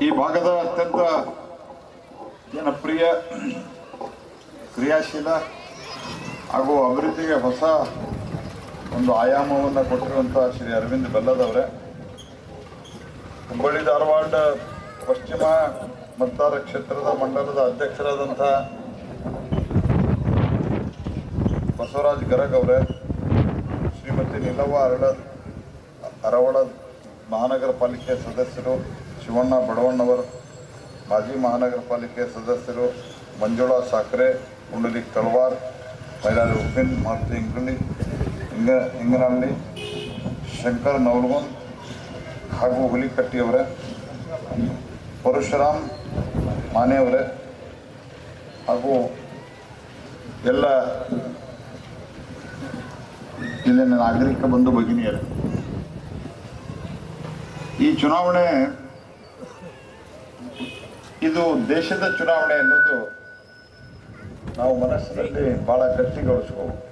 ಈ ಭಾಗದ ಅತ್ಯಂತ ಜನಪ್ರಿಯ ಕ್ರಿಯಾಶೀಲ ಹಾಗೂ ಅಭಿವೃದ್ಧಿಗೆ ಹೊಸ ಒಂದು ಆಯಾಮವನ್ನು ಕೊಟ್ಟಿರುವಂಥ ಶ್ರೀ ಅರವಿಂದ್ ಬೆಲ್ಲದವರೇ ಹುಬ್ಬಳ್ಳಿ ಧಾರವಾಡ ಪಶ್ಚಿಮ ಮತದಾರ ಕ್ಷೇತ್ರದ ಮಂಡಲದ ಅಧ್ಯಕ್ಷರಾದಂಥ ಬಸವರಾಜ್ ಗರಗ್ ಅವರೇ, ಶ್ರೀಮತಿ ನಿಲವ ಅರಳ ಅರವಳ ಮಹಾನಗರ ಪಾಲಿಕೆ ಸದಸ್ಯರು ಶಿವಣ್ಣ ಬಡವಣ್ಣವರ್, ಮಾಜಿ ಮಹಾನಗರ ಪಾಲಿಕೆ ಸದಸ್ಯರು ಮಂಜುಳಾ ಸಾಕ್ರೆ ಕುಂಡಲಿಕ್ ತಳವಾರ್ ಮೈಲಾರಿ ಉಪ್ಪಿನ್, ಮಾರುತಿ ಇಂಗುಳಿ ಇಂಗ ಹಿಂಗನಹಳ್ಳಿ ಶಂಕರ್ ನವಲ್ಗೊಂದ್ ಹಾಗೂ ಹುಲಿಕಟ್ಟಿಯವರೇ, ಪರಶುರಾಮ್ ಮಾನೆಯವರೇ ಹಾಗೂ ಎಲ್ಲ ಇಲ್ಲಿನ ನಾಗರಿಕ ಬಂಧು ಭಗಿನಿಯರೇ. ಈ ಚುನಾವಣೆ ಇದು ದೇಶದ ಚುನಾವಣೆ ಅನ್ನೋದು ನಾವು ಮನಸ್ಸಿನಲ್ಲಿ ಬಹಳ ಗಟ್ಟಿಗೊಳಿಸ್ಕೋಬೇಕು.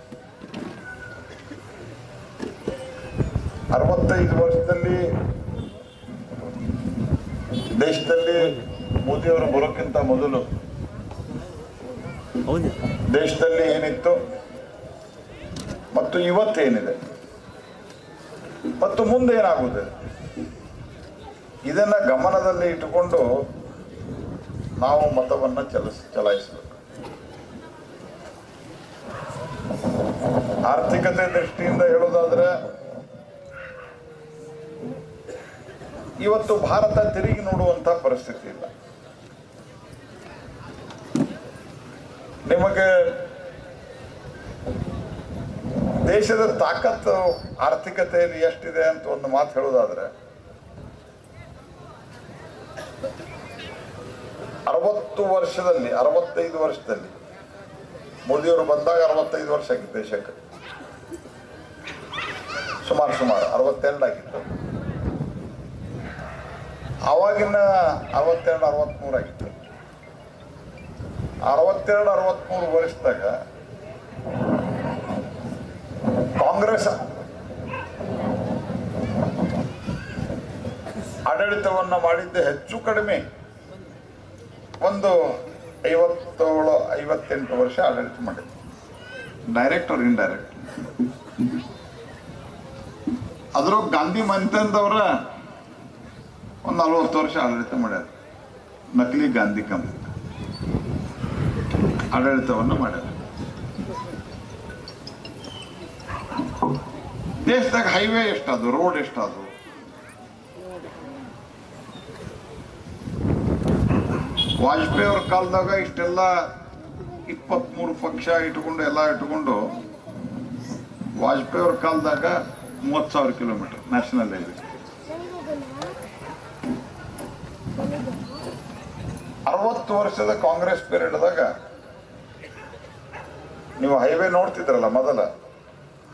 ಅರವತ್ತೈದು ವರ್ಷದಲ್ಲಿ ದೇಶದಲ್ಲಿ ಮೋದಿಯವರು ಬರೋಕ್ಕಿಂತ ಮೊದಲು ದೇಶದಲ್ಲಿ ಏನಿತ್ತು? ಮತ್ತು ಇವತ್ತೇನಿದೆ? ಮತ್ತು ಮುಂದೆ ಏನಾಗುತ್ತದೆ ಇದನ್ನ ಗಮನದಲ್ಲಿ ಇಟ್ಟುಕೊಂಡು ನಾವು ಮತವನ್ನು ಚಲಿಸ, ಚಲಾಯಿಸಬೇಕು. ಆರ್ಥಿಕತೆ ದೃಷ್ಟಿಯಿಂದ ಹೇಳೋದಾದ್ರೆ ಇವತ್ತು ಭಾರತ ತಿರುಗಿ ನೋಡುವಂತ ಪರಿಸ್ಥಿತಿ ಇಲ್ಲ. ನಿಮಗೆ ದೇಶದ ತಾಕತ್ತು, ಆರ್ಥಿಕತೆಯಲ್ಲಿ ಎಷ್ಟಿದೆ ಅಂತ ಒಂದು ಮಾತು ಹೇಳೋದಾದ್ರೆ ಅರವತ್ತು ವರ್ಷದಲ್ಲಿ, ಅರವತ್ತೈದು ವರ್ಷದಲ್ಲಿ. ಮೋದಿಯವರು ಬಂದಾಗ ಅರವತ್ತೈದು ವರ್ಷ ಆಗಿತ್ತು ದೇಶಕ್ಕೆ. ಸುಮಾರು ಸುಮಾರು ಅರವತ್ತೆರಡು ಆಗಿತ್ತು. ಆವಾಗಿನ ಅರವತ್ತೆರಡು ಅರವತ್ತ್ಮೂರು ಆಗಿತ್ತು. ಅರವತ್ತೆರಡು, ಅರವತ್ಮೂರು ವರ್ಷದಾಗ ಕಾಂಗ್ರೆಸ್ ಆಡಳಿತವನ್ನ ಮಾಡಿದ್ದೆ ಹೆಚ್ಚು ಕಡಿಮೆ. ಒಂದು ಐವತ್ತೇಳು ಐವತ್ತೆಂಟು ವರ್ಷ ಆಡಳಿತ ಮಾಡಿದ್ದೆ ಡೈರೆಕ್ಟ್ ಅವ್ರ ಇಂಡೈರೆಕ್ಟ್ ಅದ್ರ ಗಾಂಧಿ ಮಂತಂದವ್ರ ಒಂದು ನಲ್ವತ್ತು ವರ್ಷ ಆಡಳಿತ ಮಾಡ್ಯಾರ. ನಕಲಿ ಗಾಂಧಿ ಕಂಪ್ನಿ ಆಡಳಿತವನ್ನು ಮಾಡ್ಯಾರ. ದೇಶದಾಗ ಹೈವೇ ಎಷ್ಟಾದ್ರು ರೋಡ್ ಎಷ್ಟಾದು ವಾಜಪೇಯಿ ಅವ್ರ ಕಾಲದಾಗ ಇಷ್ಟೆಲ್ಲ ಇಪ್ಪತ್ಮೂರು ಪಕ್ಷ ಇಟ್ಕೊಂಡು ಎಲ್ಲ ಇಟ್ಕೊಂಡು ವಾಜಪೇಯಿ ಅವ್ರ ಕಾಲದಾಗ ಮೂವತ್ತು ಸಾವಿರ ಕಿಲೋಮೀಟರ್ ನ್ಯಾಷನಲ್ ಹೈವೇ. ಅರವತ್ತು ವರ್ಷದ ಕಾಂಗ್ರೆಸ್ ಪೀರಿಯಡ್ದಾಗ ನೀವು ಹೈವೇ ನೋಡ್ತಿದ್ರಲ್ಲ ಮೊದಲ?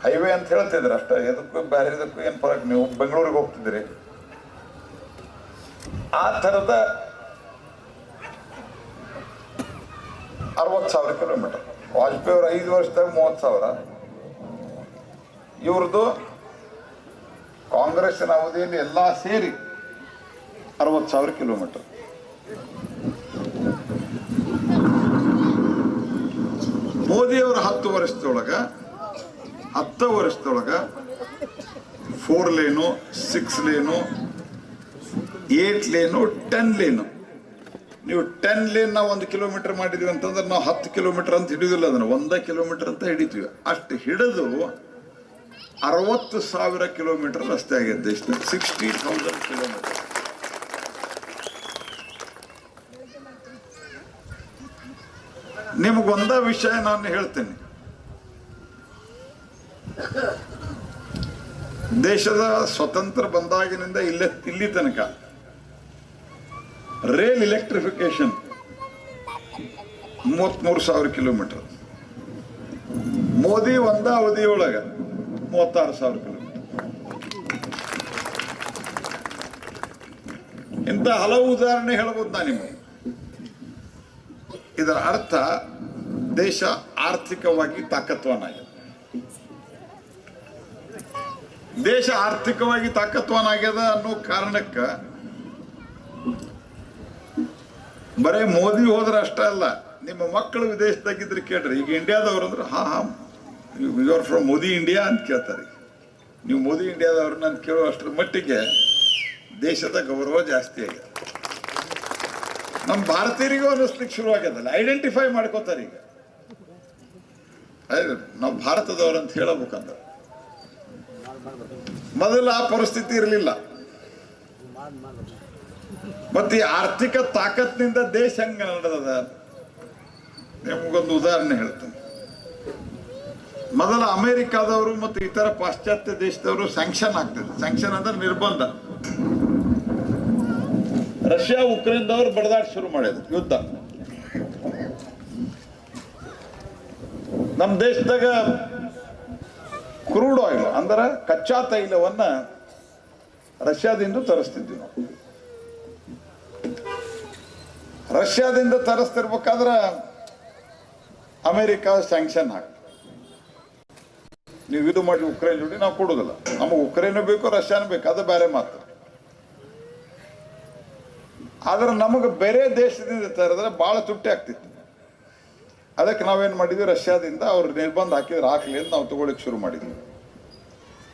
ಹೈವೇ ಅಂತ ಹೇಳ್ತಿದ್ರೆ ಅಷ್ಟೇ. ಎದಕ್ಕೂ ಬೇರೆ ಇದಕ್ಕೂ ಏನು ಫರಕ್? ನೀವು ಬೆಂಗಳೂರಿಗೆ ಹೋಗ್ತಿದ್ರಿ ಆ ಥರದ ಅರವತ್ತು ಸಾವಿರ ಕಿಲೋಮೀಟರ್ ವಾಜಪೇಯಿ ಅವರು ಐದು ವರ್ಷದಾಗ ಮೂವತ್ತು ಸಾವಿರ. ಇವ್ರದ್ದು ಕಾಂಗ್ರೆಸ್ಸಿನ ಅವಧಿಯಲ್ಲಿ ಎಲ್ಲ ಸೇರಿ ಅರವತ್ತು ಸಾವಿರ ಕಿಲೋಮೀಟರ್ ಮೋದಿಯವರ ಹತ್ತು ವರ್ಷದೊಳಗ ಹತ್ತು ವರ್ಷದೊಳಗ four lane six lane eight lane ten lane ನೀವು ಟೆನ್ ಲೇನ್ ನಾವು ಒಂದು ಕಿಲೋಮೀಟರ್ ಮಾಡಿದ್ವಿ ಅಂತಂದ್ರೆ ನಾವು ಹತ್ತು ಕಿಲೋಮೀಟರ್ ಅಂತ ಹಿಡಿಯೋದಿಲ್ಲ ಅದನ್ನು. ಒಂದೇ ಕಿಲೋಮೀಟರ್ ಅಂತ ಹಿಡಿತೀವಿ. ಅಷ್ಟು ಹಿಡಿದು ಅರವತ್ತು ಸಾವಿರ ಕಿಲೋಮೀಟರ್ ರಸ್ತೆ ದೇಶದ ಸಿಕ್ಸ್ಟಿ ಥೌಸಂಡ್ ಕಿಲೋಮೀಟರ್ ನಿಮಗೊಂದ ವಿಷಯ ನಾನು ಹೇಳ್ತೇನೆ. ದೇಶದ ಸ್ವತಂತ್ರ ಬಂದಾಗಿನಿಂದ ಇಲ್ಲೇ, ಇಲ್ಲಿ ತನಕ ರೇಲ್ ಇಲೆಕ್ಟ್ರಿಫಿಕೇಶನ್ ಮೂವತ್ಮೂರು ಸಾವಿರ ಕಿಲೋಮೀಟರ್ ಮೋದಿ ಒಂದ ಅವಧಿಯೊಳಗ ಮೂವತ್ತಾರು ಸಾವಿರ ಕಿಲೋಮೀಟರ್ ಇಂಥ ಹಲವು ಉದಾಹರಣೆ ಹೇಳ್ಬೋದು ನಾನು ನಿಮಗೆ. ಇದರ ಅರ್ಥ ದೇಶ ಆರ್ಥಿಕವಾಗಿ ತಾಕತ್ವನಾಗಿದೆ. ದೇಶ ಆರ್ಥಿಕವಾಗಿ ತಾಕತ್ವನಾಗ್ಯದ ಅನ್ನೋ ಕಾರಣಕ್ಕೆ ಬರೇ ಮೋದಿ ಹೋದ್ರೆ ಅಷ್ಟೇ ಅಲ್ಲ, ನಿಮ್ಮ ಮಕ್ಕಳು ವಿದೇಶದಾಗಿದ್ರೆ ಕೇಳ್ರಿ. ಈಗ ಇಂಡಿಯಾದವ್ರು ಅಂದ್ರೆ, ಹಾ ಹಾ you are from Modi India ಅಂತ ಕೇಳ್ತಾರೆ. ನೀವು ಮೋದಿ ಇಂಡಿಯಾದವ್ರು ಅಂತ ಕೇಳೋ ಅಷ್ಟರ ಮಟ್ಟಿಗೆ ದೇಶದ ಗೌರವ ಜಾಸ್ತಿ ಆಗಿದೆ. ನಮ್ಮ ಭಾರತೀಯರಿಗೂ ಅನ್ನಿಸ್ಲಿಕ್ಕೆ ಶುರುವಾಗ್ಯದಲ್ಲ ಐಡೆಂಟಿಫೈ ಮಾಡ್ಕೋತಾರೆ ಈಗ. ನಾವು ಭಾರತದವ್ರು ಅಂತ ಹೇಳಬೇಕಂದ್ರೆ ಮೊದಲು ಆ ಪರಿಸ್ಥಿತಿ ಇರಲಿಲ್ಲ. ಮತ್ತೆ ಈ ಆರ್ಥಿಕ ತಾಕತ್ನಿಂದ ದೇಶ ಹೆಂಗ ನಡೆದದ? ನಿಮಗೊಂದು ಉದಾಹರಣೆ ಹೇಳ್ತೇನೆ. ಮೊದಲ ಅಮೆರಿಕಾದವರು ಮತ್ತು ಇತರ ಪಾಶ್ಚಾತ್ಯ ದೇಶದವರು ಸ್ಯಾಂಕ್ಷನ್ ಆಗ್ತದೆ. ಸ್ಯಾಂಕ್ಷನ್ ಅಂದ್ರೆ ನಿರ್ಬಂಧ. ರಷ್ಯಾ ಉಕ್ರೇನ್ದವ್ರು ಬಡದಾಟ ಶುರು ಮಾಡಿದ್ರು. ಯುದ್ಧ. ನಮ್ಮ ದೇಶದಾಗ ಕ್ರೂಡ್ ಆಯಿಲ್ ಅಂದ್ರೆ ಕಚ್ಚಾ ತೈಲವನ್ನ ರಷ್ಯಾದಿಂದ ತರಿಸ್ತಿದ್ವಿ ನಾವು. ರಷ್ಯಾದಿಂದ ತರಿಸ್ತಿರ್ಬೇಕಾದ್ರ ಅಮೆರಿಕ ಸ್ಯಾಂಕ್ಷನ್ ಹಾಕಿ ನೀವು ಇದು ಮಾಡಿ ಉಕ್ರೇನ್ ಜೋಡಿ ನಾವು ಕೊಡೋದಿಲ್ಲ ನಮಗೆ ಉಕ್ರೇನ್ ಬೇಕು, ರಷ್ಯಾನು ಬೇಕು, ಅದು ಬೇರೆ ಮಾತು. ಆದ್ರೆ ನಮಗೆ ಬೇರೆ ದೇಶದಿಂದ ತರಿದ್ರೆ ಭಾಳ ತುಟ್ಟಿ ಆಗ್ತಿತ್ತು. ಅದಕ್ಕೆ ನಾವೇನು ಮಾಡಿದ್ವಿ? ರಷ್ಯಾದಿಂದ ಅವ್ರ ನಿರ್ಬಂಧ ಹಾಕಿದ್ರೆ, ಹಾಕ್ಲಿ ಅಂತ ನಾವು ತಗೊಳ್ಳಿಕ್ಕೆ ಶುರು ಮಾಡಿದ್ವಿ.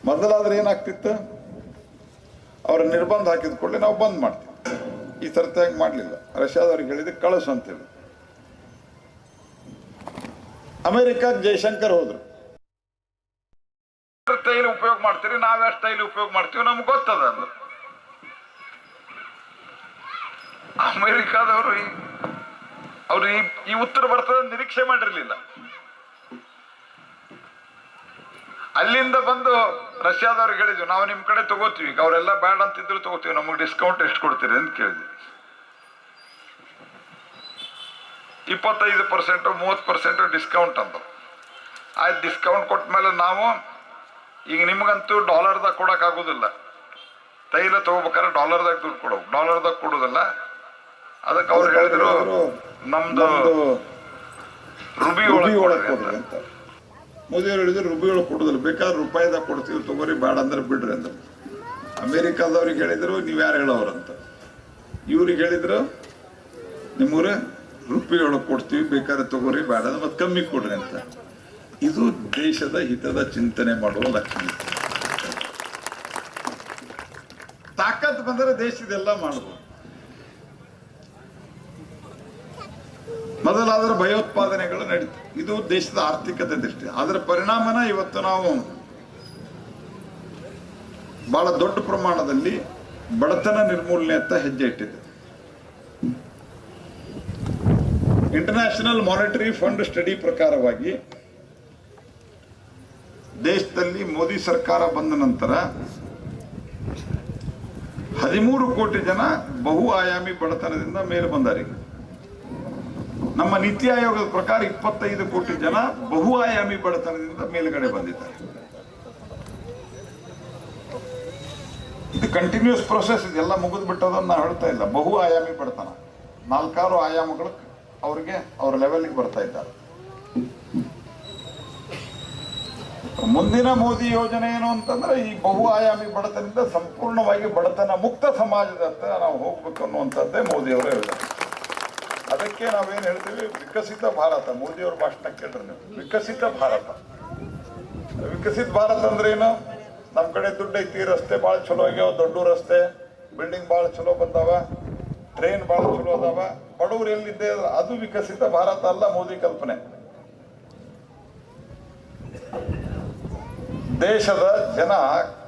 ಮೊದಲಾದ್ರೆ ಏನಾಗ್ತಿತ್ತು? ಅವ್ರ ನಿರ್ಬಂಧ ಹಾಕಿದ ಕೂಡಲೇ ನಾವು ಬಂದ್ ಮಾಡ್ತೀವಿ. ಈ ಥರದಾಗಿ ಮಾಡಲಿಲ್ಲ. ರಷ್ಯಾದವ್ರಿಗೆ ಹೇಳಿದ್ರೆ ಕಳಿಸು ಅಂತೇಳಿ. ಅಮೆರಿಕಕ್ಕೆ ಜಯಶಂಕರ್ ಹೋದ್ರು. ತೈಲ ಉಪಯೋಗ ಮಾಡ್ತೀರಿ ನಾವೆಷ್ಟು ತೈಲ ಉಪಯೋಗ ಮಾಡ್ತೀವಿ ನಮ್ಗೆ ಗೊತ್ತದ ಅಂದ್ರು ಅಮೆರಿಕಾದವರು ಅವ್ರು ಈ ಉತ್ತರ ಬರ್ತದ ನಿರೀಕ್ಷೆ ಮಾಡಿರ್ಲಿಲ್ಲ. ಅಲ್ಲಿಂದ ಬಂದು ರಷ್ಯಾದವ್ರಿಗೆ ಹೇಳಿದ್ವಿ ನಾವು ನಿಮ್ ಕಡೆ ತಗೋತೀವಿ ಅವರೆಲ್ಲ ಬೇಡ ಅಂತಿದ್ರು ತಗೋತೀವಿ ನಮಗೆ ಡಿಸ್ಕೌಂಟ್ ಎಷ್ಟು ಕೊಡ್ತೀರಿ ಅಂತ ಕೇಳಿದ್ವಿ ಇಪ್ಪತ್ತೈದು ಪರ್ಸೆಂಟ್ ಮೂವತ್ತು ಪರ್ಸೆಂಟು ಡಿಸ್ಕೌಂಟ್ ಅಂತ ಆಯ್ತು ಡಿಸ್ಕೌಂಟ್ ಕೊಟ್ಟ ಮೇಲೆ ನಾವು ಈಗ ನಿಮಗಂತೂ ಡಾಲರ್ದಾಗ ಕೊಡಕ್ ಆಗೋದಿಲ್ಲ. ತೈಲ ತಗೋಬೇಕಾದ್ರೆ ಡಾಲರ್ದಾಗ ದುಡ್ಡು ಕೊಡೋದು ಡಾಲರ್ದಾಗ ಕೊಡೋದಲ್ಲ. ಅದಕ್ಕೆ ಅವ್ರು ಹೇಳಿದ್ರು ನಮ್ದು ರುಬಿ ಒಳಗೆ ಒಳಗೆ ಕೊಡ್ರಿ ಅಂತ. ಮೋದಿ ಅವರು ಹೇಳಿದ್ರು ರೂಪಾಯಿಗಳು ಕೊಡೋದಿಲ್ಲ, ಬೇಕಾದ್ರೆ ರೂಪಾಯಿದಾಗ ಕೊಡ್ತೀವಿ, ತಗೋರಿ, ಬೇಡ ಅಂದ್ರೆ ಬಿಡ್ರಿ ಅಂತ ಅಮೇರಿಕಾದವ್ರಿಗೆ ಹೇಳಿದ್ರು, ನೀವು ಯಾರು ಹೇಳೋರಂತ ಇವ್ರಿಗೆ ಹೇಳಿದ್ರು, ನಿಮ್ಮೂರ ರುಪಿ ಒಳಗೆ ಕೊಡ್ತೀವಿ, ಬೇಕಾದ್ರೆ ತಗೋರಿ, ಬೇಡ ಅಂದ್ರೆ ಮತ್ತೆ ಕಮ್ಮಿ ಕೊಡ್ರಿ ಅಂತ. ಇದು ದೇಶದ ಹಿತದ ಚಿಂತನೆ ಮಾಡುವ ಲಕ್ಷಣ. ತಾಕತ್ ಬಂದರೆ ದೇಶದೆಲ್ಲ ಮಾಡಬಹುದು ಮೊದಲಾದ್ರೆ ಭಯೋತ್ಪಾದನೆಗಳು ನಡೀತು. ಇದು ದೇಶದ ಆರ್ಥಿಕತೆ ದೃಷ್ಟಿ. ಅದರ ಪರಿಣಾಮನ ಇವತ್ತು ನಾವು ಬಹಳ ದೊಡ್ಡ ಪ್ರಮಾಣದಲ್ಲಿ ಬಡತನ ನಿರ್ಮೂಲನೆ ಅಂತ ಹೆಜ್ಜೆ ಇಟ್ಟಿದೆ ಇಂಟರ್ನ್ಯಾಷನಲ್ ಮಾನಿಟರಿ ಫಂಡ್ ಸ್ಟಡಿ ಪ್ರಕಾರವಾಗಿ ದೇಶದಲ್ಲಿ ಮೋದಿ ಸರ್ಕಾರ ಬಂದ ನಂತರ ಹದಿಮೂರು ಕೋಟಿ ಜನ ಬಹು ಆಯಾಮಿ ಬಡತನದಿಂದ ಮೇಲೆ ಬಂದಾರಿಗೆ ನಮ್ಮ ನೀತಿ ಆಯೋಗದ ಪ್ರಕಾರ ಇಪ್ಪತ್ತೈದು ಕೋಟಿ ಜನ ಬಹು ಆಯಾಮಿ ಬಡತನದಿಂದ ಮೇಲುಗಡೆ ಬಂದಿದ್ದಾರೆ. ಇದು ಕಂಟಿನ್ಯೂಸ್ ಪ್ರೊಸೆಸ್ ಇದೆಲ್ಲ ಮುಗಿದು ಬಿಟ್ಟದನ್ನ ನಾವು ಹೇಳ್ತಾ ಇಲ್ಲ. ಬಹು ಆಯಾಮಿ ಬಡತನ. ನಾಲ್ಕಾರು ಆಯಾಮಗಳು ಅವ್ರಿಗೆ ಅವ್ರ ಲೆವೆಲ್ಗೆ ಬರ್ತಾ ಇದ್ದಾರೆ. ಮುಂದಿನ ಮೋದಿ ಯೋಜನೆ ಏನು ಅಂತಂದ್ರೆ ಈ ಬಹು ಆಯಾಮಿ ಬಡತನದಿಂದ ಸಂಪೂರ್ಣವಾಗಿ ಬಡತನ ಮುಕ್ತ ಸಮಾಜದತ್ತ ನಾವು ಹೋಗ್ಬೇಕು ಅನ್ನುವಂಥದ್ದೇ ಮೋದಿ ಅವರು ಹೇಳಿದ್ದಾರೆ ಅದಕ್ಕೆ ನಾವೇನು ಹೇಳ್ತೀವಿ, ವಿಕಸಿತ ಭಾರತ. ಮೋದಿಯವ್ರ ಭಾಷಣ ಕೇಳ್ರಿ ನೀವು. ವಿಕಸಿತ ಭಾರತ. ವಿಕಸಿತ ಭಾರತ ಅಂದ್ರೆ ಏನು? ನಮ್ಮ ಕಡೆ ದುಡ್ಡು ಐತಿ, ರಸ್ತೆ ಭಾಳ ಚಲೋ ಆಗ್ಯಾವ, ದೊಡ್ಡ ರಸ್ತೆ. ಬಿಲ್ಡಿಂಗ್ ಭಾಳ ಚಲೋ ಬಂದಾವ, ಟ್ರೈನ್ ಭಾಳ ಚಲೋ ಅದಾವ. ಬಡವ್ರು ಎಲ್ಲಿದ್ದೆ, ಅದು ವಿಕಸಿತ ಭಾರತ ಅಲ್ಲ ಮೋದಿ ಕಲ್ಪನೆ. ದೇಶದ ಜನ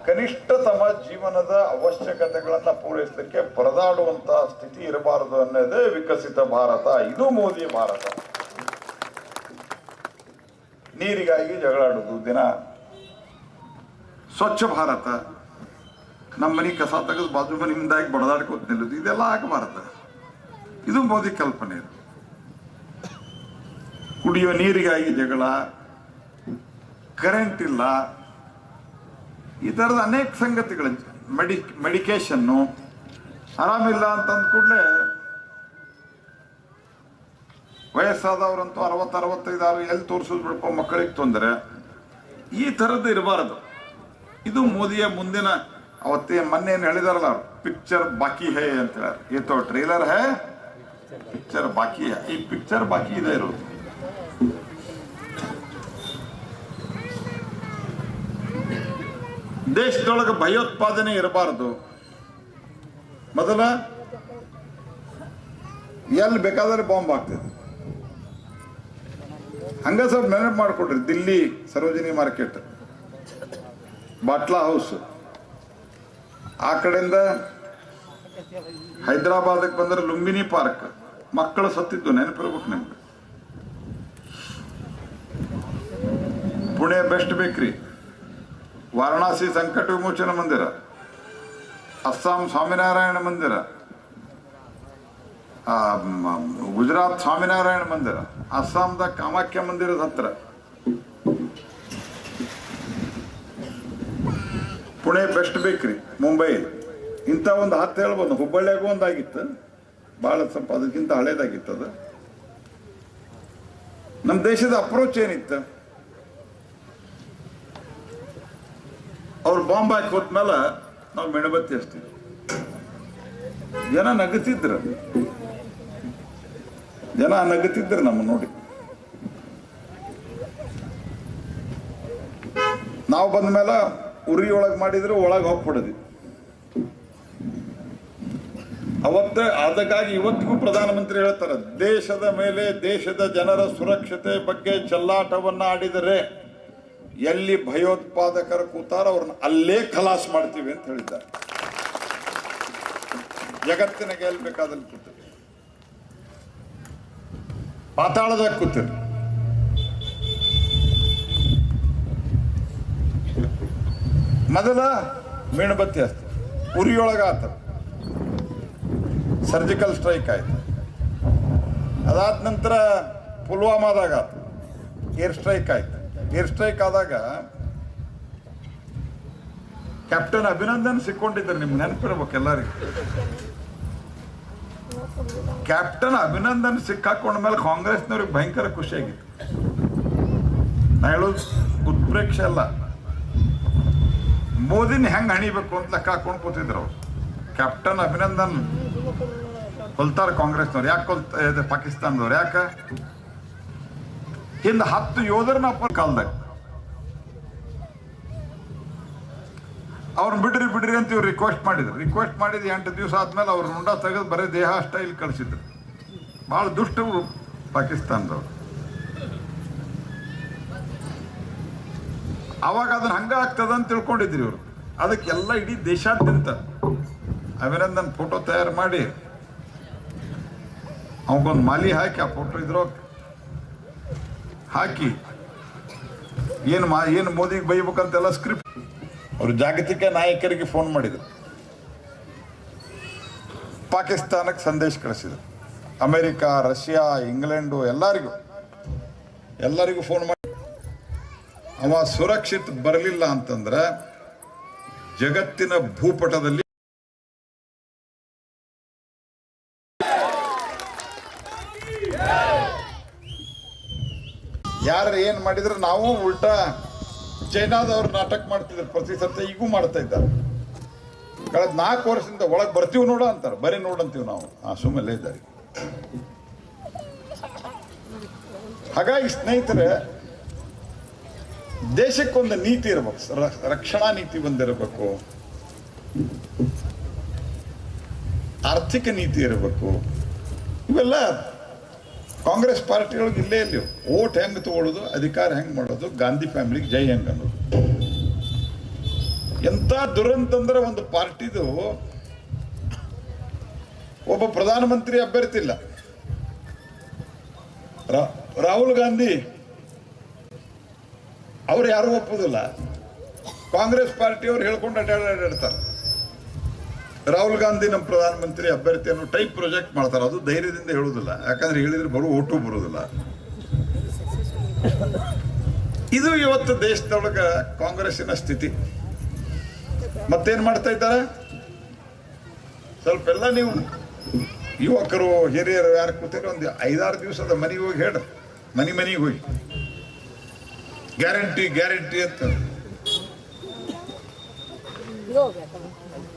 ಕನಿಷ್ಠತಮ ಜೀವನದ ಅವಶ್ಯಕತೆಗಳನ್ನ ಪೂರೈಸಲಿಕ್ಕೆ ಪರದಾಡುವಂತಹ ಸ್ಥಿತಿ ಇರಬಾರದು ಅನ್ನೋದೇ ವಿಕಸಿತ ಭಾರತ. ಇದು ಮೋದಿ ಭಾರತ. ನೀರಿಗಾಗಿ ಜಗಳಾಡುದು ದಿನ. ಸ್ವಚ್ಛ ಭಾರತ. ನಮ್ಮ ಮನೆ ಕಸ ತೆಗೆದು ಬಾಜು ಮನೆ ಮುಂದಾಗಿ ಬಡದಾಡ್ಕೋತ ನಿಲ್ಲುದು, ಇದೆಲ್ಲ ಆಗಬಾರದು ಇದು ಮೋದಿ ಕಲ್ಪನೆ. ಇದು ಕುಡಿಯೋ ನೀರಿಗಾಗಿ ಜಗಳ. ಕರೆಂಟ್ ಇಲ್ಲ. ಈ ಥರದ ಅನೇಕ ಸಂಗತಿಗಳು ಮೆಡಿ ಮೆಡಿಕೇಶನ್ನು ಆರಾಮಿಲ್ಲ ಅಂತಂದ ಕೂಡಲೇ ವಯಸ್ಸಾದವರಂತೂ ಅರವತ್ತು ಆರು ಎಲ್ಲಿ ತೋರಿಸೋದು ಬಿಡಪ್ಪ ಮಕ್ಕಳಿಗೆ ತೊಂದರೆ. ಈ ಥರದ್ದು ಇರಬಾರದು. ಇದು ಮೋದಿಯ ಮುಂದಿನ ಅವತ್ತೇ ಮೊನ್ನೆ ಏನು ಹೇಳಿದಾರಲ್ಲ ಪಿಕ್ಚರ್ ಬಾಕಿ ಹೇ ಅಂತ ಹೇಳಿ ಏತೋ ಟ್ರೈಲರ್ ಹೇ? ಪಿಕ್ಚರ್ ಬಾಕಿ ಈ ಪಿಕ್ಚರ್ ಬಾಕಿ ಇದೆ ಇರೋದು. ದೇಶದೊಳಗೆ ಭಯೋತ್ಪಾದನೆ ಇರಬಾರದು. ಮೊದಲ, ಎಲ್ಲಿ ಬೇಕಾದ್ರೆ ಬಾಂಬ್ ಆಗ್ತದೆ ಹಂಗ ಸ್ವಲ್ಪ ನೆನಪು ಮಾಡಿಕೊಡ್ರಿ, ದಿಲ್ಲಿ ಸರೋಜಿನಿ ಮಾರ್ಕೆಟ್, ಬಾಟ್ಲಾ ಹೌಸ್. ಆ ಕಡೆಯಿಂದ ಹೈದರಾಬಾದಕ್ಕೆ ಬಂದ್ರೆ ಲುಂಬಿನಿ ಪಾರ್ಕ್. ಮಕ್ಕಳು ಸತ್ತಿದ್ದು ನೆನಪಿರ್ಬೇಕು ನಿಮ್ಗೆ. ಪುಣೆ ಬೆಸ್ಟ್ ಬೇಕ್ರಿ. ವಾರಣಾಸಿ ಸಂಕಟ ವಿಮೋಚನ ಮಂದಿರ, ಅಸ್ಸಾಂ ಸ್ವಾಮಿನಾರಾಯಣ ಮಂದಿರ ಗುಜರಾತ್ ಸ್ವಾಮಿನಾರಾಯಣ ಮಂದಿರ, ಅಸ್ಸಾಂದ ಕಾಮಾಖ್ಯ ಮಂದಿರದ ಹತ್ರ. ಪುಣೆ ಬೆಸ್ಟ್ ಬೇಕ್ರಿ, ಮುಂಬೈ. ಇಂಥ ಒಂದು ಹತ್ತು ಹೇಳ್ಬೋದು, ಹುಬ್ಬಳ್ಳಿಯಾಗೂ ಒಂದಾಗಿತ್ತು. ಭಾಳ ಸ್ವಲ್ಪ ಅದಕ್ಕಿಂತ ಹಳೇದಾಗಿತ್ತು ಅದು. ನಮ್ಮ ದೇಶದ ಅಪ್ರೋಚ್ ಏನಿತ್ತು? ಅವ್ರು ಬಾಂಬ್ ಹಾಕಿ ಹೋದ್ಮೇಲೆ ನಾವು ಮೆಣಬತ್ತಿ ಹಚ್ತೀವಿ ಜನ ನಗುತ್ತಿದ್ರು ಜನ ನಗುತ್ತಿದ್ರು ನಮ್ಮ ನೋಡಿ. ನಾವು ಬಂದ ಮೇಲೆ ಉರಿ ಒಳಗೆ ಮಾಡಿದ್ರೆ, ಒಳಗೆ ಹೋಗ್ಬಿಡದಿ. ಅವತ್ತೇ ಅದಕ್ಕಾಗಿ ಇವತ್ತಿಗೂ ಪ್ರಧಾನಮಂತ್ರಿ ಹೇಳ್ತಾರೆ, ದೇಶದ ಮೇಲೆ ದೇಶದ ಜನರ ಸುರಕ್ಷತೆ ಬಗ್ಗೆ ಚೆಲ್ಲಾಟವನ್ನ ಆಡಿದರೆ. ಎಲ್ಲಿ ಭಯೋತ್ಪಾದಕರು ಕೂತಾರ ಅವ್ರನ್ನ ಅಲ್ಲೇ ಖಲಾಸ್ ಮಾಡ್ತೀವಿ ಅಂತ ಹೇಳಿದ್ದಾರೆ. ಜಗತ್ತಿನ ಗೆಲ್ಬೇಕಾದಲ್ಲಿ ಕೂತೀರಿ ಪಾತಾಳದಾಗ ಕೂತೀರಿ ಮೊದಲ ಮೇಣಬತ್ತಿ ಹಚ್ತ ಉರಿಯೊಳಗ ಆತ. ಸರ್ಜಿಕಲ್ ಸ್ಟ್ರೈಕ್ ಆಯ್ತು. ಅದಾದ ನಂತರ ಪುಲ್ವಾಮಾದಾಗ ಆತು. ಏರ್ ಸ್ಟ್ರೈಕ್ ಆಯ್ತು. ಏರ್ ಸ್ಟ್ರೈಕ್ ಆದಾಗ ಕ್ಯಾಪ್ಟನ್ ಅಭಿನಂದನ್ ಸಿಕ್ಕೊಂಡಿದ್ದಾರೆ, ನಿಮ್ಗೆ ನೆನಪಿರ್ಬೇಕು ಎಲ್ಲರಿಗೂ. ಕ್ಯಾಪ್ಟನ್ ಅಭಿನಂದನ್ ಸಿಕ್ಕಾಕೊಂಡ ಮೇಲೆ ಕಾಂಗ್ರೆಸ್ನವ್ರಿಗೆ ಭಯಂಕರ ಖುಷಿಯಾಗಿತ್ತು. ನಾ ಹೇಳೋದು ಉತ್ಪ್ರೇಕ್ಷೆ ಅಲ್ಲ. ಮೋದಿನ ಹೆಂಗೆ ಹಣಿಬೇಕು ಅಂತ ಲೆಕ್ಕ ಹಾಕೊಂಡು ಕೂತಿದ್ರು ಅವ್ರು. ಕ್ಯಾಪ್ಟನ್ ಅಭಿನಂದನ್ ಕೊಲ್ತಾರ ಕಾಂಗ್ರೆಸ್ನವ್ರು. ಯಾಕೆ ಕೊಲ್ತ ಪಾಕಿಸ್ತಾನದವ್ರು? ಯಾಕ? ಹಿಂದ ಹತ್ತು ಯೋಧರನ್ನ ಕಾಲ್ದಾಗ. ಅವ್ರನ್ನ ಬಿಡ್ರಿ ಬಿಡ್ರಿ ಅಂತ ಇವ್ರು ರಿಕ್ವೆಸ್ಟ್ ಮಾಡಿದ್ರು. ರಿಕ್ವೆಸ್ಟ್ ಮಾಡಿದ ಎಂಟು ದಿವಸ ಆದ್ಮೇಲೆ ಅವ್ರ ಉಂಡ ತೆಗೆದು ಬರೀ ದೇಹ ಸ್ಟೈಲ್ ಕಳಿಸಿದ್ರು. ಭಾಳ ದುಷ್ಟರು ಪಾಕಿಸ್ತಾನದವ್ರು. ಅವಾಗ ಅದನ್ನ ಹಂಗ ಆಗ್ತದ ಅಂತ ತಿಳ್ಕೊಂಡಿದ್ರಿ ಇವರು. ಅದಕ್ಕೆಲ್ಲ ಇಡೀ ದೇಶಾದ್ಯಂತ ಅಭಿನಂದನ್ ಫೋಟೋ ತಯಾರು ಮಾಡಿ, ಅವಗೊಂದು ಮಾಲಿ ಹಾಕಿ ಆ ಫೋಟೋ ಇದ್ರೋ ಹಾಕಿ. ಏನು ಮಾ ಏನು ಮೋದಿಗೆ ಬೈಬೇಕಂತೆಲ್ಲ ಸ್ಕ್ರಿಪ್ಟ್ ಅವರು ಜಾಗತಿಕ ನಾಯಕರಿಗೆ ಫೋನ್ ಮಾಡಿದರು. ಪಾಕಿಸ್ತಾನಕ್ಕೆ ಸಂದೇಶ ಕಳಿಸಿದರು. ಅಮೆರಿಕ, ರಷ್ಯಾ, ಇಂಗ್ಲೆಂಡು ಎಲ್ಲರಿಗೂ. ಎಲ್ಲರಿಗೂ ಫೋನ್ ಮಾಡಿ. ಅವ ಸುರಕ್ಷಿತ ಬರಲಿಲ್ಲ ಅಂತಂದ್ರೆ ಜಗತ್ತಿನ ಭೂಪಟದಲ್ಲಿ ಮಾಡಿದ್ರೆ ನಾವು ಉಲ್ಟಾ ಚೈನಾದವ್ರು ನಾಟಕ ಮಾಡ್ತಿದ್ರು ಪ್ರತಿ ಸತ್ತ ಈಗೂ ಮಾಡ್ತಾ ಇದ್ದಾರೆ. ಕಳೆದ ನಾಲ್ಕು ವರ್ಷದಿಂದ ಒಳಗೆ ಬರ್ತೀವಿ ನೋಡ ಅಂತಾರೆ, ಬರೀ ನೋಡಂತೀವಿ ನಾವು. ಆ ಸುಮ್ಮನೆ ಇದ್ದಾರೆ. ಹಾಗಾಗಿ ಸ್ನೇಹಿತರೆ, ದೇಶಕ್ಕೊಂದು ನೀತಿ ಇರಬೇಕು ರಕ್ಷಣಾ ನೀತಿ ಒಂದಿರಬೇಕು. ಆರ್ಥಿಕ ನೀತಿ ಇರಬೇಕು. ಇವೆಲ್ಲ ಕಾಂಗ್ರೆಸ್ ಪಾರ್ಟಿಗಳಿಗೆ ಇಲ್ಲೇ ಇಲ್ಲಿ ಓಟ್ ಹೆಂಗ್ ತಗೊಳ್ಳೋದು ಅಧಿಕಾರ ಹೆಂಗ್ ಮಾಡೋದು, ಗಾಂಧಿ ಫ್ಯಾಮಿಲಿಗೆ ಜೈ ಹೆಂಗ್ ಅನ್ನೋದು. ಎಂತ ದುರಂತ ಅಂದ್ರೆ ಒಂದು ಪಾರ್ಟಿದು ಒಬ್ಬ ಪ್ರಧಾನಮಂತ್ರಿ ಅಭ್ಯರ್ಥಿ ಇಲ್ಲ. ರಾಹುಲ್ ಗಾಂಧಿ, ಅವ್ರು ಯಾರು ಒಪ್ಪುದಿಲ್ಲ. ಕಾಂಗ್ರೆಸ್ ಪಾರ್ಟಿಯವ್ರು ಹೇಳ್ಕೊಂಡು ಅಡ್ಡಾಡ್ತಾರೆ ರಾಹುಲ್ ಗಾಂಧಿ ನಮ್ಮ ಪ್ರಧಾನಮಂತ್ರಿ ಅಭ್ಯರ್ಥಿಯನ್ನು ಟೈಪ್ ಪ್ರೊಜೆಕ್ಟ್ ಮಾಡ್ತಾರೆ. ಅದು ಧೈರ್ಯದಿಂದ ಹೇಳುವುದಿಲ್ಲ. ಯಾಕಂದ್ರೆ ಹೇಳಿದ್ರೆ ಬರೋ, ಒಟ್ಟು ಬರುವುದಿಲ್ಲ. ಇದು ಇವತ್ತು ದೇಶದೊಳಗ ಕಾಂಗ್ರೆಸ್ಸಿನ ಸ್ಥಿತಿ. ಮತ್ತೇನು ಮಾಡ್ತಾ ಇದ್ದಾರೆ? ಸ್ವಲ್ಪ ಎಲ್ಲ ನೀವು ಯುವಕರು, ಹಿರಿಯರು ಯಾರು ಕೂತಿರೋ ಒಂದು ಐದಾರು ದಿವಸದ ಮನೆಗೆ ಹೋಗಿ ಹೇಳ. ಮನೆ ಮನೆಗೆ ಹೋಗಿ. ಗ್ಯಾರಂಟಿ ಗ್ಯಾರಂಟಿ ಅಂತ.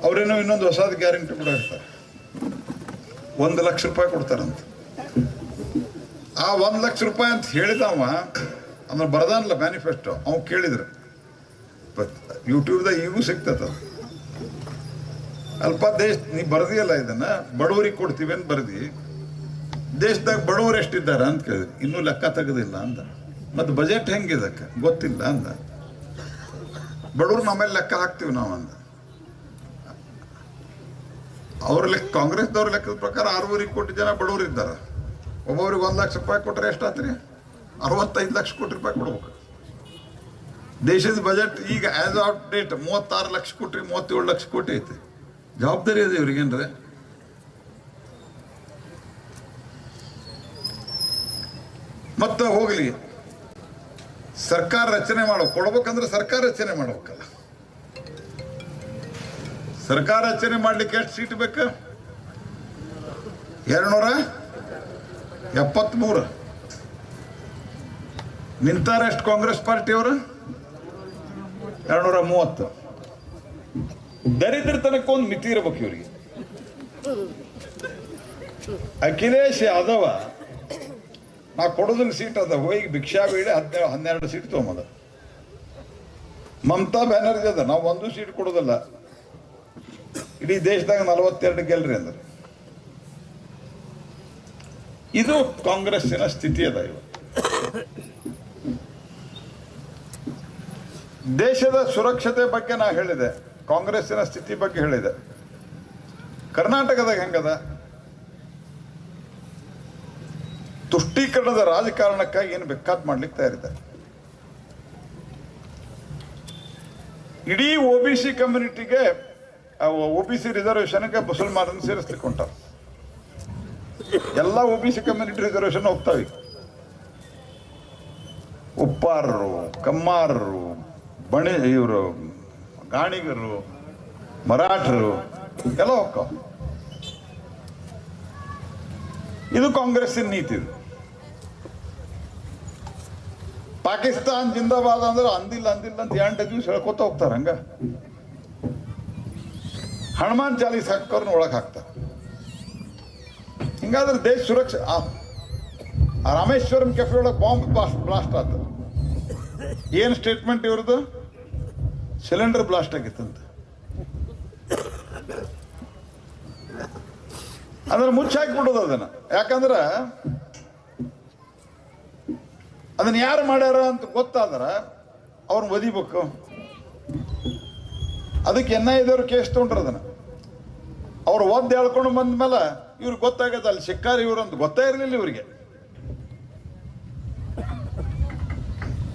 ಅವ್ರೇನೋ ಇನ್ನೊಂದು ಹೊಸದು ಗ್ಯಾರಂಟಿ ಕೂಡ ಇರ್ತಾರೆ ಒಂದು ಲಕ್ಷ ರೂಪಾಯಿ ಕೊಡ್ತಾರಂತ. ಆ ಒಂದು ಲಕ್ಷ ರೂಪಾಯಿ ಅಂತ ಹೇಳಿದವ ಅಂದ್ರೆ ಬರದಾನಲ್ಲ ಮ್ಯಾನಿಫೆಸ್ಟೋ ಅವ್ನು ಕೇಳಿದ್ರು. ಯೂಟ್ಯೂಬ್ದಾಗ ಈಗೂ ಸಿಗ್ತದ ಅಲ್ಪ ದೇಶ ನೀ ಬರ್ದಿಯಲ್ಲ ಇದನ್ನ? ಬಡವರಿಗೆ ಕೊಡ್ತೀವಿ ಅಂತ ಬರ್ದಿ. ದೇಶದಾಗ ಬಡವರು ಎಷ್ಟಿದ್ದಾರೆ ಅಂತ ಕೇಳಿದ್ರು. ಇನ್ನೂ ಲೆಕ್ಕ ತೆಗೆದಿಲ್ಲ ಅಂದ. ಮತ್ತು ಬಜೆಟ್ ಹೆಂಗಿದಕ್ಕೆ ಗೊತ್ತಿಲ್ಲ ಅಂದ. ಬಡವ್ರು ನಮ್ಮೇಲೆ ಲೆಕ್ಕ ಹಾಕ್ತೀವಿ ನಾವು ಅಂದ. ಅವ್ರ ಲೆಕ್ಕ ಕಾಂಗ್ರೆಸ್ದವ್ರ ಲೆಕ್ಕದ ಪ್ರಕಾರ ಆರೂವರೆ ಕೋಟಿ ಜನ ಬಡವರಿದ್ದಾರೆ ಒಬ್ಬೊಬ್ರಿಗೆ ಒಂದು ಲಕ್ಷ ರೂಪಾಯಿ ಕೊಟ್ಟರೆ ಎಷ್ಟಾತ್ರಿ ಅರವತ್ತೈದು ಲಕ್ಷ ಕೋಟಿ ರೂಪಾಯಿ ಕೊಡ್ಬೇಕು. ದೇಶದ ಬಜೆಟ್ ಈಗ ಆಸ್ ಆಫ್ ಡೇಟ್ ಮೂವತ್ತಾರು ಲಕ್ಷ ಕೋಟಿ, ಮೂವತ್ತೇಳು ಲಕ್ಷ ಕೋಟಿ ಐತಿ. ಜವಾಬ್ದಾರಿ ಇದೆ ಇವ್ರಿಗೇನ್ರಿ ಮತ್ತೆ ಹೋಗಲಿ. ಸರ್ಕಾರ ರಚನೆ ಮಾಡೋ, ಕೊಡ್ಬೇಕಂದ್ರೆ ಸರ್ಕಾರ ರಚನೆ ಮಾಡ್ಬೇಕಲ್ಲ. ಸರ್ಕಾರ ರಚನೆ ಮಾಡ್ಲಿಕ್ಕೆ ಎಷ್ಟು ಸೀಟ್ ಬೇಕು? ಎರಡ್ನೂರ ಎಪ್ಪತ್ಮೂರು. ನಿಂತಾರ ಎಷ್ಟು ಕಾಂಗ್ರೆಸ್ ಪಾರ್ಟಿಯವರು ಎರಡ್ನೂರ ಮೂವತ್ತು. ದರಿದ್ರತನಕ್ಕೆ ಒಂದು ಮಿತಿ ಇರಬೇಕು ಇವರಿಗೆ. ಅಖಿಲೇಶ್ ಯಾದವ, ನಾ ಕೊಡೋದಿಲ್ಲ ಸೀಟ್ ಅದ, ಹೋಗಿ ಭಿಕ್ಷಾ ಬೇಡಿ ಹದಿನೇಳು ಹನ್ನೆರಡು ಸೀಟ್ ತೊಗೊಂಬದ. ಮಮತಾ ಬ್ಯಾನರ್ಜಿ ಅದ, ನಾವು ಒಂದು ಸೀಟ್ ಕೊಡೋದಿಲ್ಲ. ಇಡೀ ದೇಶದಾಗ ನಲವತ್ತೆರಡು ಗೆಲ್ರಿ ಅಂದ್ರೆ. ಇದು ಕಾಂಗ್ರೆಸ್ಸಿನ ಸ್ಥಿತಿ ಅದ ಇವ ದೇಶದ ಸುರಕ್ಷತೆ ಬಗ್ಗೆ ನಾ ಹೇಳಿದೆ, ಕಾಂಗ್ರೆಸ್ಸಿನ ಸ್ಥಿತಿ ಬಗ್ಗೆ ಹೇಳಿದೆ. ಕರ್ನಾಟಕದಾಗ ಹೆಂಗದ? ತುಷ್ಟೀಕರಣದ ರಾಜಕಾರಣಕ್ಕಾಗಿ ಏನು ಬೇಕಾದ್ ಮಾಡ್ಲಿಕ್ಕೆ ತಯಾರಿದ್ದಾರೆ. ಇಡೀ ಒ ಬಿ ಸಿ ಕಮ್ಯುನಿಟಿಗೆ ಒ ಬಿ ಸಿ ರಿಸರ್ವೇಷನ್ಗೆ ಮುಸಲ್ಮಾನರನ್ನು ಸೇರಿಸ್ಲಿಕ್ಕೆ ಹೊಂಟಾರ ಎಲ್ಲ O B C community reservation ಹೋಗ್ತಾವೆ. ಉಪ್ಪಾರರು, ಕಮ್ಮಾರರು, ಬಣಿ, ಇವರು, ಗಾಣಿಗರು, ಮರಾಠರು, ಎಲ್ಲ ಹೋಗ್ತಾವ. ಇದು ಕಾಂಗ್ರೆಸ್ಸಿನ ನೀತಿ ಇದು. ಪಾಕಿಸ್ತಾನ್ ಜಿಂದಾಬಾದ್ ಅಂದ್ರೆ ಅಂದಿಲ್ಲ ಅಂದಿಲ್ಲ ಅಂತ ಎಂಟು ದಿವಸ ಹೇಳ್ಕೊತ ಹೋಗ್ತಾರ ಹಂಗ. ಹನುಮಾನ್ ಚಾಲೀಸ್ ಹಾಕೋರ್ನ ಒಳಗೆ ಹಾಕ್ತಾರೆ. ಹಿಂಗಾದ್ರೆ ದೇಶ ಸುರಕ್ಷೆ ರಾಮೇಶ್ವರಂ ಕೆಫೆ ಒಳಗೆ ಬಾಂಬ್ ಬ್ಲಾಸ್ಟ್ ಬ್ಲಾಸ್ಟ್ ಆತ. ಏನು ಸ್ಟೇಟ್ಮೆಂಟ್ ಇವ್ರದ್ದು? ಸಿಲಿಂಡರ್ ಬ್ಲಾಸ್ಟ್ ಆಗಿತ್ತಂತ. ಅದನ್ನ ಮುಚ್ಚಾಕ್ಬಿಡೋದು ಅದನ್ನ. ಯಾಕಂದ್ರೆ ಅದನ್ನ ಯಾರು ಮಾಡ್ಯಾರ ಅಂತ ಗೊತ್ತಾದ್ರೆ ಅವ್ರನ್ನ ಒದಿಬೇಕು. ಅದಕ್ಕೆ ಎನ್ ಐ ದೇವ್ರು ಕೇಸ್ ತೊಗೊಂಡ್ರ ಅದನ್ನ. ಅವ್ರು ಒದ್ದು ಹೇಳ್ಕೊಂಡು ಬಂದ್ಮೇಲೆ ಇವ್ರಿಗೆ ಗೊತ್ತಾಗತ್ತೆ ಅಲ್ಲಿ ಸಿಕ್ಕಾರ ಇವ್ರು ಅಂತ ಗೊತ್ತೇ ಇರಲಿಲ್ಲ ಇವರಿಗೆ.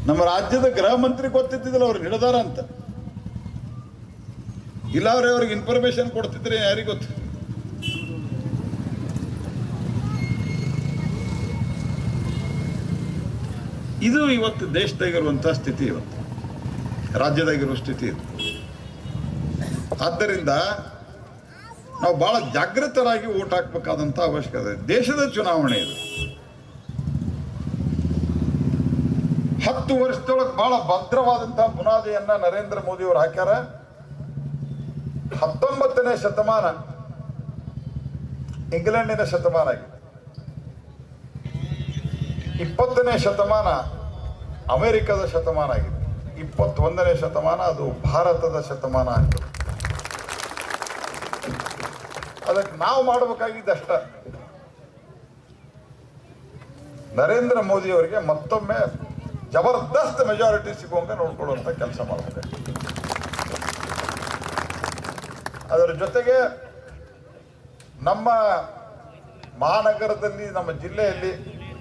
ನಮ್ಮ ರಾಜ್ಯದ ಗೃಹ ಮಂತ್ರಿ ಗೊತ್ತಿದ್ದಿಲ್ಲ ಅವ್ರು ಹಿಡಿದಾರ ಅಂತ. ಇಲ್ಲ ಅವ್ರೆ, ಅವ್ರಿಗೆ ಇನ್ಫಾರ್ಮೇಶನ್ ಕೊಡ್ತಿದ್ರೆ ಯಾರಿಗೆ ಗೊತ್ತು? ಇದು ಇವತ್ತು ದೇಶದಾಗಿರುವಂತಹ ಸ್ಥಿತಿ ಇವತ್ತು. ರಾಜ್ಯದಾಗಿರುವ ಸ್ಥಿತಿ ಇದು. ಆದ್ದರಿಂದ ನಾವು ಬಹಳ ಜಾಗೃತರಾಗಿ ಓಟ್ ಹಾಕ್ಬೇಕಾದಂಥ ಅವಶ್ಯಕತೆ ದೇಶದ ಚುನಾವಣೆ ಇದು. ಹತ್ತು ವರ್ಷದೊಳಗೆ ಬಹಳ ಭದ್ರವಾದಂತಹ ಬುನಾದಿಯನ್ನ ನರೇಂದ್ರ ಮೋದಿ ಅವರು ಹಾಕ್ಯಾರ. ಹತ್ತೊಂಬತ್ತನೇ ಶತಮಾನ ಇಂಗ್ಲೆಂಡಿನ ಶತಮಾನ ಇಪ್ಪತ್ತನೇ ಶತಮಾನ ಅಮೆರಿಕದ ಶತಮಾನ ಆಗಿದೆ. ಇಪ್ಪತ್ತೊಂದನೇ ಶತಮಾನ ಅದು ಭಾರತದ ಶತಮಾನ ಆಗಿದೆ. ಅದಕ್ಕೆ ನಾವು ಮಾಡಬೇಕಾಗಿದ್ದಷ್ಟ. ನರೇಂದ್ರ ಮೋದಿ ಅವರಿಗೆ ಮತ್ತೊಮ್ಮೆ ಜಬರ್ದಸ್ತ್ ಮೆಜಾರಿಟಿ ಸಿಗುವಂಗೆ ನೋಡ್ಕೊಳ್ಳುವಂತ ಕೆಲಸ ಮಾಡಬೇಕು. ಅದರ ಜೊತೆಗೆ ನಮ್ಮ ಮಹಾನಗರದಲ್ಲಿ, ನಮ್ಮ ಜಿಲ್ಲೆಯಲ್ಲಿ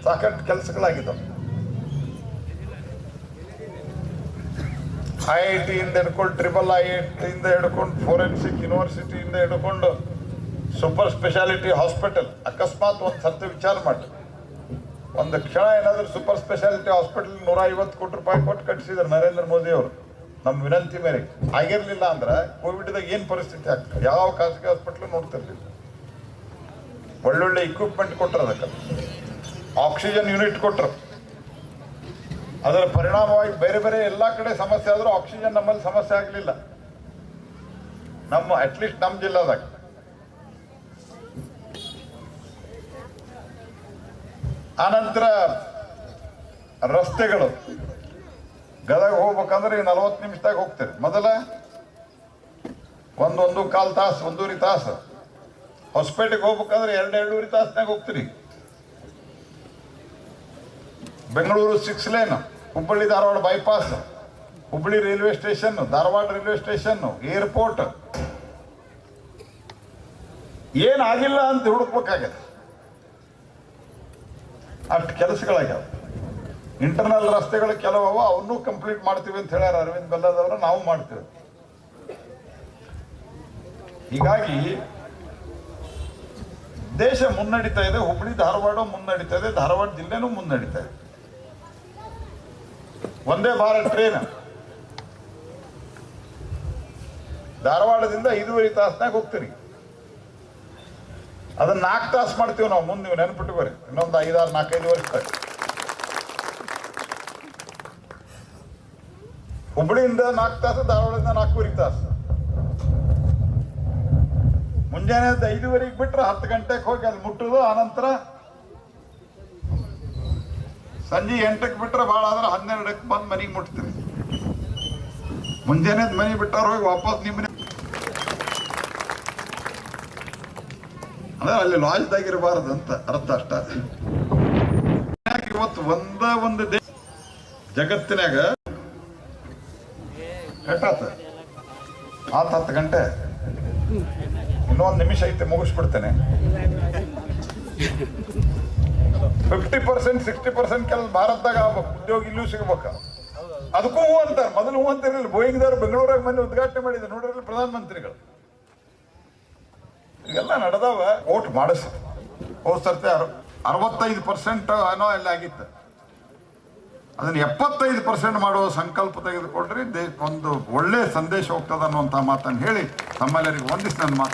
ಸಾಕಷ್ಟು ಕೆಲಸಗಳಾಗಿದ್ದಾವೆ. ಐ ಐ ಟಿಯಿಂದ ಹಿಡ್ಕೊಂಡು ಟ್ರಿಬಲ್ ಐ ಐ ಟಿಯಿಂದ ಹಿಡ್ಕೊಂಡು ಫೋರೆನ್ಸಿಕ್ ಯೂನಿವರ್ಸಿಟಿಯಿಂದ ಹಿಡ್ಕೊಂಡು ಸೂಪರ್ ಸ್ಪೆಷಾಲಿಟಿ ಹಾಸ್ಪಿಟಲ್. ಅಕಸ್ಮಾತ್ ಒಂದು ಸರ್ತಿ ವಿಚಾರ ಮಾಡಿ ಒಂದು ಕ್ಷಣ ಏನಾದರೂ ಸೂಪರ್ ಸ್ಪೆಷಾಲಿಟಿ ಹಾಸ್ಪಿಟಲ್ ನೂರ ಐವತ್ತು ಕೋಟಿ ರೂಪಾಯಿ ಕೊಟ್ಟು ಕಟ್ಟಿಸಿದ್ರು ನರೇಂದ್ರ ಮೋದಿ ಅವರು. ನಮ್ಮ ವಿನಂತಿ ಮೇರೆಗೆ. ಆಗಿರಲಿಲ್ಲ ಅಂದ್ರೆ ಕೋವಿಡ್ದಾಗ ಏನು ಪರಿಸ್ಥಿತಿ ಆಗ್ತದೆ? ಯಾವ ಖಾಸಗಿ ಹಾಸ್ಪಿಟ್ಲ್ ನೋಡ್ತಿರ್ಲಿಲ್ಲ. ಒಳ್ಳೊಳ್ಳೆ ಇಕ್ವಿಪ್ಮೆಂಟ್ ಕೊಟ್ಟರು ಅದಕ್ಕೆ. ಆಕ್ಸಿಜನ್ ಯೂನಿಟ್ ಕೊಟ್ಟರು ಅದರ ಪರಿಣಾಮವಾಗಿ ಬೇರೆ ಬೇರೆ ಎಲ್ಲ ಕಡೆ ಸಮಸ್ಯೆ ಆದರೂ ಆಕ್ಸಿಜನ್ ನಮ್ಮಲ್ಲಿ ಸಮಸ್ಯೆ ಆಗಲಿಲ್ಲ. ನಮ್ಮ ಅಟ್ಲೀಸ್ಟ್ ನಮ್ಮ ಜಿಲ್ಲಾದಾಗ. ಆನಂತರ ರಸ್ತೆಗಳು. ಗದಗ ಹೋಗ್ಬೇಕಂದ್ರೆ ಈಗ ನಲವತ್ತು ನಿಮಿಷದಾಗ ಹೋಗ್ತೀರಿ ಮೊದಲ ಒಂದೊಂದು ಕಾಲು ತಾಸು, ಒಂದೂವರೆ ತಾಸು. ಹೊಸಪೇಟೆಗೆ ಹೋಗ್ಬೇಕಂದ್ರೆ ಎರಡು ಎರಡೂವರೆ ತಾಸನಾಗ ಹೋಗ್ತೀರಿ Bengaluru six line Hubballi Dharwad bypass Hubballi railway station Dharwad railway station airport ಏನಾಗಿಲ್ಲ ಅಂತ ಹುಡುಕ್ಬೇಕಾಗತ್ತೆ. ಅಷ್ಟು ಕೆಲಸಗಳಾಗ್ಯಾವ. ಇಂಟರ್ನಲ್ ರಸ್ತೆಗಳು ಕೆಲವು ಅವ ಅವನ್ನೂ ಕಂಪ್ಲೀಟ್ ಮಾಡ್ತೀವಿ ಅಂತ ಹೇಳ್ಯಾರ ಅರವಿಂದ್ ಬೆಲ್ಲದವರು ನಾವು ಮಾಡ್ತೇವೆ. ಹೀಗಾಗಿ, ದೇಶ ಮುನ್ನಡೀತಾ ಇದೆ ಹುಬ್ಬಳ್ಳಿ ಧಾರವಾಡ ಮುನ್ನಡೀತಾ ಇದೆ, ಧಾರವಾಡ ಜಿಲ್ಲೆನೂ ಮುನ್ನಡೀತಾ ಇದೆ. ಒಂದೇ ಭಾರತ್ ಟ್ರೈನ್. ಧಾರವಾಡದಿಂದ ಐದೂವರೆ ತಾಸನಾಗ ಹೋಗ್ತೀರಿ ಅದನ್ನ ನಾಲ್ಕು ತಾಸು ಮಾಡ್ತೀವಿ ನಾವು. ಮುಂದೆ ನೀವು ನೆನ್ಪಿಟ್ಟು ಬರ್ರಿ. ಇನ್ನೊಂದು ಐದಾರು ನಾಲ್ಕೈದು ವರ್ಷ ಹುಬ್ಳಿಯಿಂದ ನಾಲ್ಕು ತಾಸು, ಧಾರವಾಡದಿಂದ ನಾಲ್ಕೂವರೆ ತಾಸು. ಮುಂಜಾನೆ ಐದುವರೆಗೆ ಬಿಟ್ರೆ ಹತ್ತು ಗಂಟೆಗೆ ಹೋಗಿ ಅಲ್ಲಿ ಮುಟ್ಟುದು, ಆನಂತರ ಸಂಜೆ ಎಂಟಕ್ಕೆ ಬಿಟ್ರೆ ಭಾಳ ಆದ್ರೆ ಹನ್ನೆರಡಕ್ಕೆ ಬಂದು ಮನೆಗೆ ಮುಟ್ತೀರಿ. ಮುಂಜಾನೆ ಮನೆ ಬಿಟ್ಟಾರ ಹೋಗಿ ವಾಪಸ್ ನಿಮ್ಮ ಅಂದ್ರೆ ಅಲ್ಲಿ ಲಾಜ್ದಾಗಿರಬಾರದು ಅಂತ ಅರ್ಥ ಅಷ್ಟ. ಇವತ್ತು ಒಂದ ಒಂದು ದೇಶ ಜಗತ್ತಿನಾಗ ಹತ್ತು ಆತ ಹತ್ತು ಗಂಟೆ? ಇನ್ನೊಂದು ನಿಮಿಷ ಐತೆ, ಮುಗಿಸ್ಬಿಡ್ತೇನೆ. ಫಿಫ್ಟಿ ಪರ್ಸೆಂಟ್ ಸಿಕ್ಸ್ಟಿ ಪರ್ಸೆಂಟ್ ಕೆಲ ಭಾರತದಾಗ ಆಗ್ಬೇಕು, ಉದ್ಯೋಗ ಇಲ್ಲೂ ಸಿಗ್ಬೇಕು. ಅದಕ್ಕೂ ಹೂ ಅಂತಾರೆ. ಮೊದಲು ಹೂ ಅಂತಿರಲಿಲ್ಲ. ಬೋಯಿಂಗ್ದವ್ರು ಬೆಂಗಳೂರಾಗ ಮೊನ್ನೆ ಉದ್ಘಾಟನೆ ಮಾಡಿದ್ರು. ನೋಡಿರಲಿಲ್ಲ ಪ್ರಧಾನಮಂತ್ರಿಗಳು. ಇವೆಲ್ಲ ನಡೆದವ, ಓಟ್ ಮಾಡಿಸ್. ಹೋದ್ ಸರ್ತಿ ಅರ್, ಅರವತ್ತೈದು ಪರ್ಸೆಂಟ್ ಏನೋ ಎಲ್ಲ ಆಗಿತ್ತು. ಅದನ್ನ ಎಪ್ಪತ್ತೈದು ಪರ್ಸೆಂಟ್ ಮಾಡುವ ಸಂಕಲ್ಪ ತೆಗೆದುಕೊಂಡ್ರೆ ಒಂದು ಒಳ್ಳೆ ಸಂದೇಶ ಹೋಗ್ತದೆ ಅನ್ನುವಂತ ಮಾತನ್ನು ಹೇಳಿ ತಮ್ಮೆಲ್ಲರಿಗೂ ವಂದಿಸಿ ನನ್ನ ಮಾತು.